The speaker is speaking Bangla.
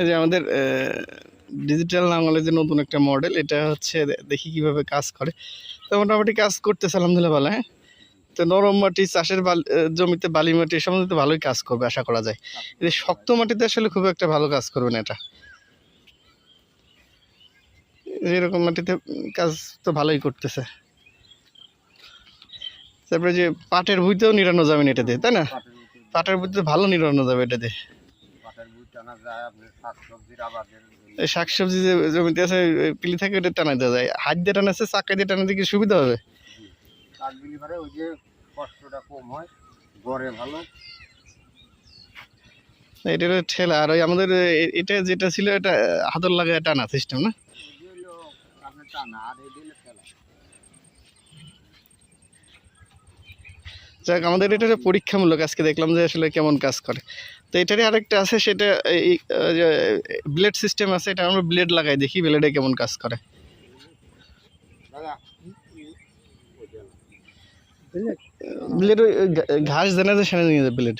এই যে আমাদের ডিজিটাল নাঙ্গলের যে নতুন একটা মডেল এটা হচ্ছে দেখি কীভাবে কাজ করে। তো মোটামুটি কাজ করতেছে আলহামদুলিল্লাহ ভালো হ্যাঁ? তো নরম মাটি চাষের জমিতে বালি মাটি এসব মধ্যে ভালোই কাজ করবে আশা করা যায়। এই শক্ত মাটিতে আসলে খুব একটা ভালো কাজ করবে না এটা এরকম মাটিতে কাজ তো ভালোই করতেছে। তারপরে যে পাটের ভুইতেও নিরানো যাবে না এটা দিয়ে তাই না? পাটের ভুইতে ভালো নিরানো যাবে এটা দিয়ে। শাকসবজি যে জমিতে আছে পিলি থাকে ওটা টানা দেওয়া যায়। হাত দিয়ে টানাচ্ছে চাকা দিয়ে টানাতে কি সুবিধা হবে? ওই যে কষ্টটা কম হয় গড়ে ভালো। এটা হলো ঠেলা। আর ওই আমাদের এটা যেটা ছিল এটা হাতল লাগায় টানা সিস্টেম না? টানা আর যাক, আমাদের এটা পরীক্ষামূলক। আজকে দেখলাম যে আসলে কেমন কাজ করে। তো এটারই আরেকটা আছে, সেটা এই ব্লেড সিস্টেম আছে, এটা আমরা ব্লেড লাগাই, দেখি ব্লেডে কেমন কাজ করে। ব্লেড ঘাস জানা যায় সেখানে নিয়ে যায় ব্লেড।